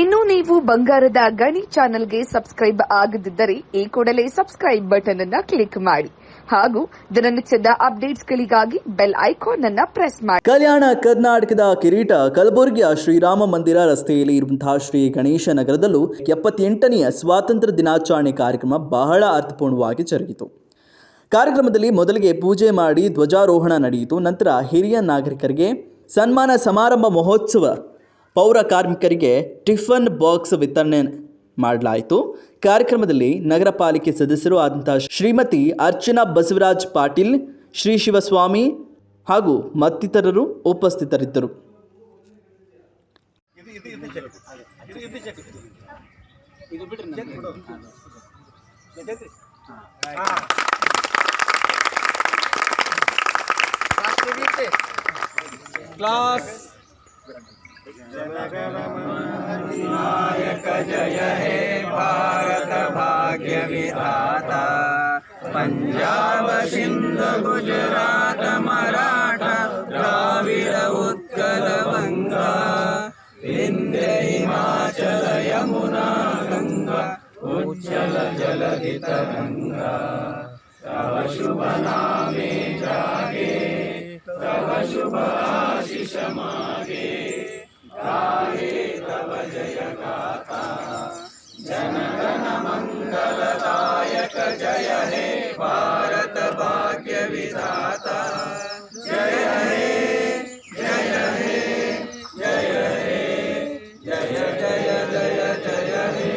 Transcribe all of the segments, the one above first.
ಇನ್ನು ನೀವು ಬಂಗಾರದ ಗಣಿ ಚಾನೆಲ್ಗೆ ಸಬ್ಸ್ಕ್ರೈಬ್ ಆಗದಿದ್ದರೆ ಈ ಕೂಡಲೇ ಸಬ್ಸ್ಕ್ರೈಬ್ ಬಟನ್ ಅನ್ನ ಕ್ಲಿಕ್ ಮಾಡಿ. ಹಾಗೂ ದಿನನಿತ್ಯದ ಅಪ್ಡೇಟ್ಸ್ಗಳಿಗಾಗಿ ಬೆಲ್ ಐಕಾನ್ ಅನ್ನ ಪ್ರೆಸ್ ಮಾಡಿ. ಕಲ್ಯಾಣ ಕರ್ನಾಟಕದ ಕಿರೀಟ ಕಲಬುರಗಿಯ ಶ್ರೀರಾಮ ಮಂದಿರ ರಸ್ತೆಯಲ್ಲಿ ಇರುವಂತಹ ಶ್ರೀ ಗಣೇಶ ನಗರದಲ್ಲೂ ಎಪ್ಪತ್ತೆಂಟನೆಯ ಸ್ವಾತಂತ್ರ್ಯ ದಿನಾಚರಣೆ ಕಾರ್ಯಕ್ರಮ ಬಹಳ ಅರ್ಥಪೂರ್ಣವಾಗಿ ಜರುಗಿತು. ಕಾರ್ಯಕ್ರಮದಲ್ಲಿ ಮೊದಲಿಗೆ ಪೂಜೆ ಮಾಡಿ ಧ್ವಜಾರೋಹಣ ನಡೆಯಿತು. ನಂತರ ಹಿರಿಯ ನಾಗರಿಕರಿಗೆ ಸನ್ಮಾನ ಸಮಾರಂಭ ಮಹೋತ್ಸವ ಪೌರ ಕಾರ್ಮಿಕರಿಗೆ ಟಿಫನ್ ಬಾಕ್ಸ್ ವಿತರಣೆ ಮಾಡಲಾಯಿತು. ಕಾರ್ಯಕ್ರಮದಲ್ಲಿ ನಗರ ಪಾಲಿಕೆ ಸದಸ್ಯರು ಆದಂತಹ ಶ್ರೀಮತಿ ಅರ್ಚನಾ ಬಸವರಾಜ್ ಪಾಟೀಲ್, ಶ್ರೀ ಶಿವಸ್ವಾಮಿ ಹಾಗೂ ಮತ್ತಿತರರು ಉಪಸ್ಥಿತರಿದ್ದರು. ಕ್ಲಾಸ್ नायक जय हे भारत भाग्य विधाता पंजाब सिंध गुजरात मराठा द्राविड उत्कल गंगा विंध्य हिमाचल यमुना गंगा उज्जल जलधित गंगा तव शुभ नामे जागे। तव शुभ आशिष मागे जय गाथा जन गण मंगलदायक जय हे भारत भाग्य विधाता जय। हे जय हे जय हे जय जय जय जय हे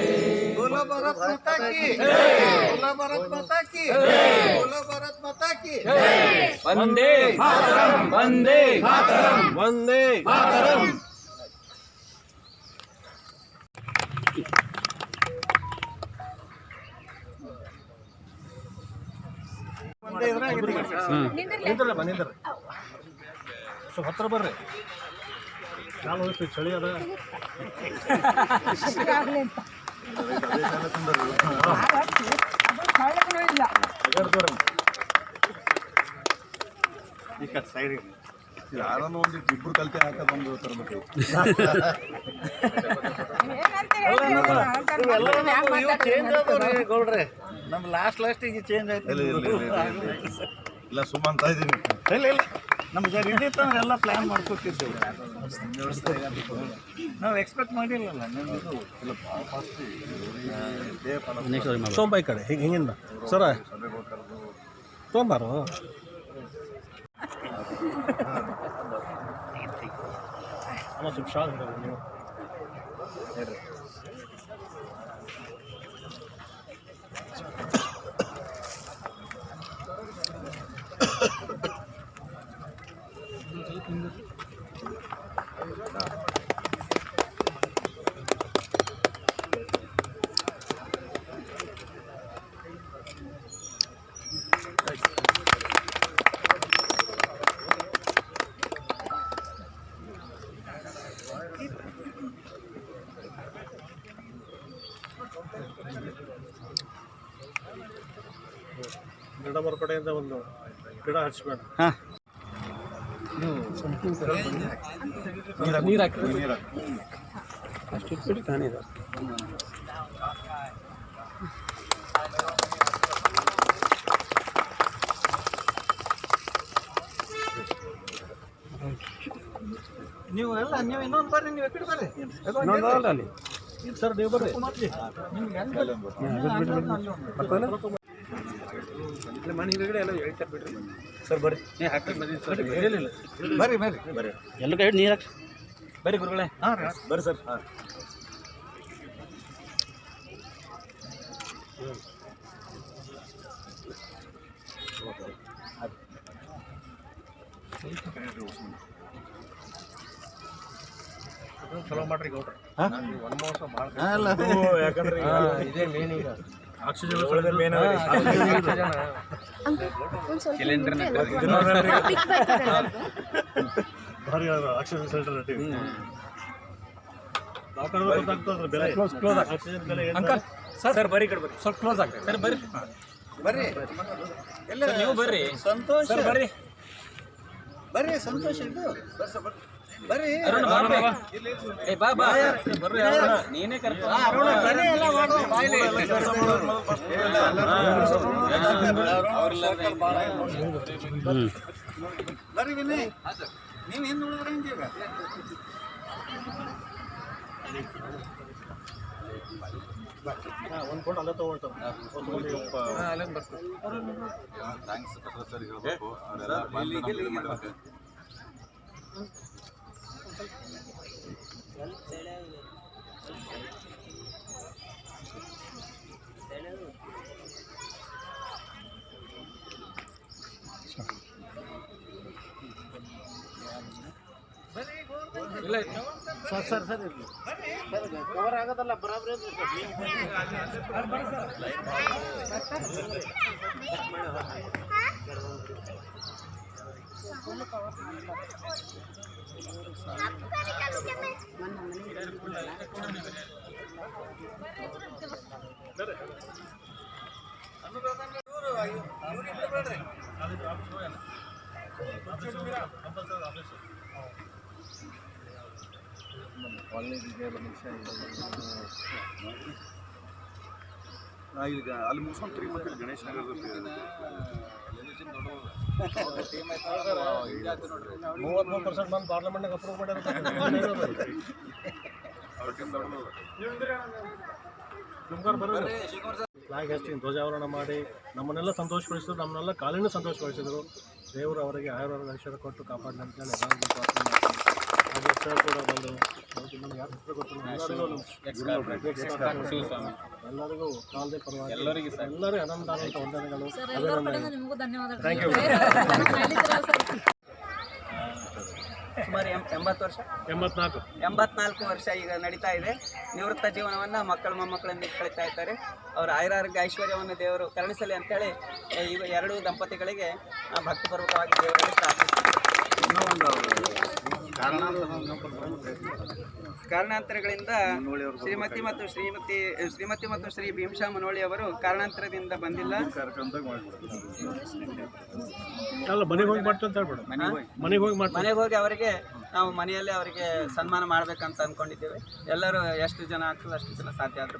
बोलो भारत माता की। बोलो भारत माता की। बोलो भारत माता की वंदे मातरम वंदे मातरम वंदे मातरम ಸ್ವಲ್ಪ ಹತ್ರ ಬರ್ರಿ. ಕಾಲು ಹೋಗ್ತೀವಿ ಚಳಿ ಅದ. ಈಗ ಸೈಡ್ ಯಾರನ್ನ ಒಂದು ಇಬ್ಬರು ಕಲ್ತೆ ಹಾಕ ಬಂದು ತರಬೇಕು. ಗೌಡ್ರೆ. ನಮ್ ಲಾಸ್ಟ್ ಲಾಸ್ಟ್ ಈಗ ಚೇಂಜ್ ಆಯ್ತು ಇಲ್ಲ ಇಲ್ಲ ಇಲ್ಲ ಸುಮ್ಮ ಅಂತ ಇದೀನಿ ಇಲ್ಲ ಇಲ್ಲ. ನಮ್ಗೆ ಇದ್ದಿತ್ತು ಅಂದ್ರೆ ಎಲ್ಲ ಪ್ಲಾನ್ ಮಾಡ್ಕೊತಿದ್ದೇವೆ ನಾವು ಎಕ್ಸ್ಪೆಕ್ಟ್ ಮಾಡಿಲ್ಲಲ್ಲ ಇಲ್ಲ ಭಾಳ ಫಾಸ್ಟ್ ಸೋಂಬಾಯಿ ಕಡೆ ಹಿಂಗೆ ಹಿಂಗಿಂದ. ಸರ ತೊಂಬಾರು ಅಮ್ಮ ಸ್ವಲ್ಪ ನೀವು. ಗಿಡ ಮರ ಕಡೆಯಿಂದ ಒಂದು ಗಿಡ ಹಚ್ಬೇಡ ನೀರು ಹಾಕಿ ಅಷ್ಟು ಇಟ್ಬಿಟ್ಟು ತಾನೇ ಇದೆ ನೀವು ಎಲ್ಲ ನೀವು ಇನ್ನೊಂದು ಬರ್ರಿ ನೀವು ಬರ್ರಿ ಅಲ್ಲಿ ಸರ್ ನೀವು ಬರ್ರಿ ನಿಮ್ಗೆ ಹೆಂಗ್ ಮನೆ ಹಿಂಗಡೆ ಎಲ್ಲ ಹೇಳ್ತಾರೆ ಬಿಡ್ರಿ ಸರ್ ಬರ್ರಿ. ನೀ ಹಾಕ್ರಿ ಬಂದಿದ್ದು ಸರ್ ಹೇಳಿಲ್ಲ ಬರ್ರಿ. ಬರ್ರಿ. ಬರ್ರಿ ಎಲ್ಲ ಕೈ ನೀರು ಹಾಕ್ರಿ. ಬರ್ರಿ ಗುರುಗಳೇ. ಹಾಂ ರೀ ಬರ್ರಿ ಸರ್. ಹಾಂ. ಚಲೋ ಮಾಡ್ರಿ ಗೌಡ್ರ. ಒಂದು ಮಾಡ್ರಿ ಯಾಕಂದ್ರೆ ಇದೇ ಮೇನ್ ಈಗ. ಆಕ್ಸಿಜನ್ ಮೇನ್ ಭಾರಿ ಆಕ್ಸಿಜನ್ ಸಿಲಿಂಡರ್ ರೇಟ್ ಬೆಲೆ. ಕ್ಲೋಸ್ ಅಂಕಲ್ ಸರ್ ಬರ್ರಿ ಕಡೆ ಬರ್ರಿ ಸ್ವಲ್ಪ ಕ್ಲೋಸ್ ಆಗ್ತದೆ. ಸರ್ ಬರ್ರಿ ಬರ್ರಿ ಎಲ್ಲ ನೀವು ಬರ್ರಿ ಸಂತೋಷ. ಸರ್ ಬರ್ರಿ ಬರ್ರಿ ಸಂತೋಷ ಇದು. ಬರ್ಸ ಬರ್ರಿ ಬರ್ರಿ. ಅರುಣ ಬಾ ಬಾ, ಬಾ. ಏ ಬಾ ಬಾ. ಬರ್ರಿ ಅರುಣ ನೀನೇ ಅರುಣ ಬರ್ರಿ ಎಲ್ಲ ಮಾಡುವ ಬಾಯ್ಲಿ. ಬರ್ರಿ ವಿನಯ್. ನೀವು ಹಿಂದೆ ಉಳಿದ್ರೆ ಹೆಂಗೆ ಈಗ? ಇಲ್ಲ ಸರ್ ಸರ್ ಸರ್ ಇರ್ಲಿ ಕವರ್ ಆಗೋದಲ್ಲ ಬರಾಬರಿ ಈಗ ಅಲ್ಲಿ ಮುಗಿಸ್ಕೊಂಡು ತಿರುಗಿ ಬರ್ತೀವಿ ಗಣೇಶ್ ನಗರದಲ್ಲಿ ಮೂವತ್ಮೂರು ಪರ್ಸೆಂಟ್ ಬಂದು ಪಾರ್ಲಿಮೆಂಟ್ನಾಗ ಅಪ್ರೂವ್ ಮಾಡ್ಯಾರ ಫ್ಲಾಗ್ ಧ್ವಜಾವರಣ ಮಾಡಿ ನಮ್ಮನ್ನೆಲ್ಲ ಸಂತೋಷಪಡಿಸಿದ್ರು ನಮ್ಮನ್ನೆಲ್ಲ ಕಾಲಿನೂ ಸಂತೋಷಪಡಿಸಿದರು ದೇವರು ಅವರಿಗೆ ಆಯುರ್ವೇದ ಐಶ್ವರ್ಯ ಕೊಟ್ಟು ಕಾಪಾಡಲಿ ಅಂತೇಳಿ ಎಲ್ಲರಿಗೂ ಪ್ರಾರ್ಥನೆ ಮಾಡ್ತೀನಿ. ಹಾಗೆ ಸರ್ ಕೂಡ ಬಂದರು. ಯಾರ ಹೆಸರು ಗೊತ್ತಿಲ್ಲ ಎಲ್ಲರಿಗೂ ಕಾಲದೇ ಪರವಾಗಿ ಎಲ್ಲರಿಗೂ ಎಲ್ಲರೂ ಅನಂತಾನಂತ ಅನಂತ ವಂದನೆಗಳು. ಹೇಳಿದ್ರಲ್ಲ ಸರ್ ಸುಮಾರು ಎಂ ಎಂಬತ್ತು ವರ್ಷ? ಎಂಬತ್ನಾಲ್ಕು. ಎಂಬತ್ನಾಲ್ಕು ವರ್ಷ ಈಗ ನಡೀತಾ ಇದೆ. ನಿವೃತ್ತ ಜೀವನವನ್ನು ಮಕ್ಕಳು ಮೊಮ್ಮಕ್ಕಳನ್ನು ಕಳೀತಾ ಇದ್ದಾರೆ. ಅವರ ಆಯುರಾರೋಗ್ಯ ಐಶ್ವರ್ಯವನ್ನು ದೇವರು ಕರುಣಿಸಲಿ ಅಂತೇಳಿ ಈಗ ಎರಡು ದಂಪತಿಗಳಿಗೆ ಭಕ್ತಿಪೂರ್ವಕವಾಗಿ ದೇವರಲ್ಲಿ ಪ್ರಾರ್ಥಿಸ್ತಾರೆ ಕಾರಣಾಂತರಗಳಿಂದ ಶ್ರೀಮತಿ ಮತ್ತು ಶ್ರೀಮತಿ ಶ್ರೀಮತಿ ಮತ್ತು ಶ್ರೀ ಭೀಮಶಾ ಮನೋಳಿ ಅವರು ಕಾರಣಾಂತರದಿಂದ ಬಂದಿಲ್ಲ. ಮನೆಗೆ ಹೋಗಿ ಅವರಿಗೆ ನಾವು ಮನೆಯಲ್ಲೇ ಅವರಿಗೆ ಸನ್ಮಾನ ಮಾಡ್ಬೇಕಂತ ಅನ್ಕೊಂಡಿದ್ದೇವೆ. ಎಲ್ಲರೂ ಎಷ್ಟು ಜನ ಆಗ್ತದೆ ಅಷ್ಟು ಜನ ಸಾಧ್ಯ ಆದ್ರೆ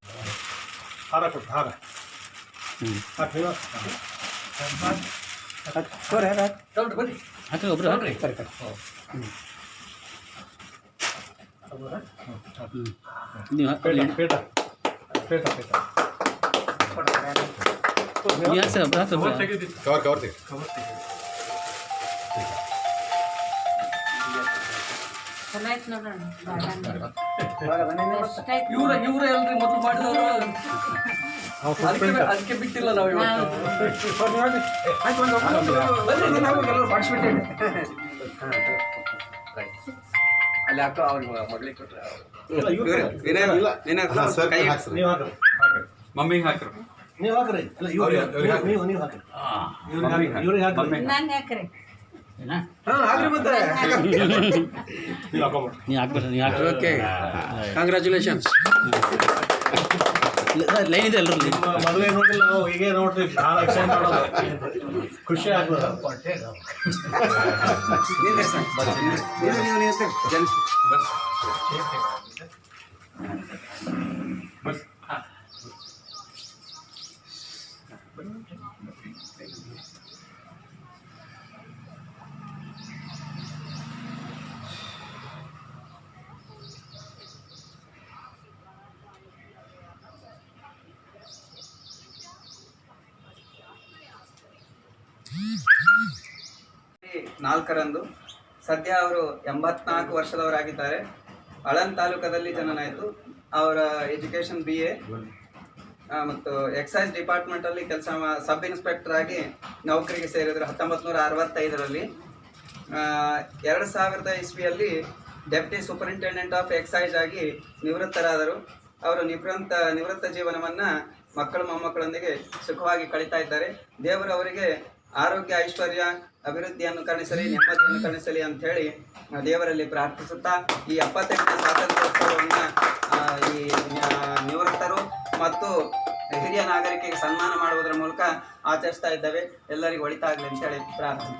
ಗಡಬಡ ಈ ಕಡೆ ಬಾ. ಈ ಕಡೆ ತೋರ್ ಕೊಡ್ರಿ ಸರ್ ಅದು ಕೊಡ್ರಿ ಹೇಳ್ರಿ ಮಮ್ಮಿ ಕೈ ಇಡ್ರಿ ಇದು ಬೆಲೆ ಗೊತ್ತಾಗ್ತದೆ ಇನ್ನೇ ಬರೋದ್ರ ಬಂದಿಲ್ಲ ಹಾರ ಕೊಟ್ಟು ಹಾರ ಹಾಕಿ ಪೇಟ ಪೇಟ ಪೇಟ ಪೇಟ ಕವರ್ ಕವರ್ ತೆಗಿ ಇವ್ರ ಇವ್ರ ಎಲ್ರಿ ಮೊದಲು ಮಾಡಿದವರು? ಅದಕ್ಕೆ ಅದಕ್ಕೆ ಬಿಟ್ಟಿಲ್ಲ ನಾವು ಇವತ್ತು. ಬನ್ನಿ, ಎಲ್ಲರೂ. ಅಲ್ಲಿ ಹಾಕೋ ಅವ್ರಿಗೆ ಕೊಟ್ಟರೆ. ನೀವು ಹಾಕ್ರಿ. ಹಾಕ್ರಿ. ಮಮ್ಮಿಗೆ ಹಾಕ್ರು. ನೀವು ಹಾಕ್ರಿ. ಇಲ್ಲ ಇವ್ರು ಅವ್ರಿಗೆ- ಅವ್ರಿಗೆ ಹಾಕ್ರಿ. ನೀವು ನೀವು ಹಾಕ್ರಿ. ಇವ್ರಿಗೆ ಹಾಕ್ರಿ. ಇವ್ರಿಗೆ ಹಾಕ್ರಿ. ಕಂಗ್ರ್ಯಾಚುಲೇಷನ್ಸ್ ಲೈನ್ ಇದೆ ಎಲ್ಲರೂ ಮದುವೆ ನೋಡಿಲ್ಲ ನಾವು ಹೀಗೆ ನೋಡ್ರಿ ಭಾಳ ಎಕ್ಸೈಟ್ ಮಾಡೋದು. ಖುಷಿ ಆಗ್ತದೆ ನಾಲ್ಕರಂದು. ಸದ್ಯ ಅವರು ಎಂಬತ್ನಾಲ್ಕು ವರ್ಷದವರಾಗಿದ್ದಾರೆ. ಅಳನ್ ತಾಲೂಕದಲ್ಲಿ ಜನನಾಯಿತು. ಅವರ ಎಜುಕೇಷನ್ ಬಿ ಎ. ಮತ್ತು ಎಕ್ಸೈಸ್ ಡಿಪಾರ್ಟ್ಮೆಂಟಲ್ಲಿ ಕೆಲಸ ಸಬ್ ಇನ್ಸ್ಪೆಕ್ಟರ್ ಆಗಿ ನೌಕರಿಗೆ ಸೇರಿದರು ಹತ್ತೊಂಬತ್ತು ನೂರ ಅರವತ್ತೈದರಲ್ಲಿ ಎರಡು ಸಾವಿರದ ಇಸ್ವಿಯಲ್ಲಿ ಡೆಪ್ಟಿ ಸೂಪರಿಂಟೆಂಡೆಂಟ್ ಆಫ್ ಎಕ್ಸೈಸ್ ಆಗಿ ನಿವೃತ್ತರಾದರು. ಅವರು ನಿವೃತ್ತ ನಿವೃತ್ತ ಜೀವನವನ್ನು ಮಕ್ಕಳು ಮೊಮ್ಮಕ್ಕಳೊಂದಿಗೆ ಸುಖವಾಗಿ ಕಳೀತಾ ಇದ್ದಾರೆ. ದೇವರು ಅವರಿಗೆ ಆರೋಗ್ಯ, ಐಶ್ವರ್ಯ, ಅಭಿವೃದ್ಧಿಯನ್ನು ಕಾಣಿಸಲಿ, ನೆಮ್ಮದಿಯನ್ನು ಕಾಣಿಸಲಿ ಅಂತ ಹೇಳಿ ದೇವರಲ್ಲಿ ಪ್ರಾರ್ಥಿಸುತ್ತಾ ಈ ಎಪ್ಪತ್ತೆಂಟನೇ ಸ್ವಾತಂತ್ರ್ಯೋತ್ಸವವನ್ನ ಈ ನಿವೃತ್ತರು ಮತ್ತು ಹಿರಿಯ ನಾಗರಿಕರಿಗೆ ಸನ್ಮಾನ ಮಾಡುವುದರ ಮೂಲಕ ಆಚರಿಸ್ತಾ ಇದ್ದೇವೆ. ಎಲ್ಲರಿಗೂ ಒಳಿತಾಗಲಿ ಅಂತೇಳಿ ಪ್ರಾರ್ಥನೆ.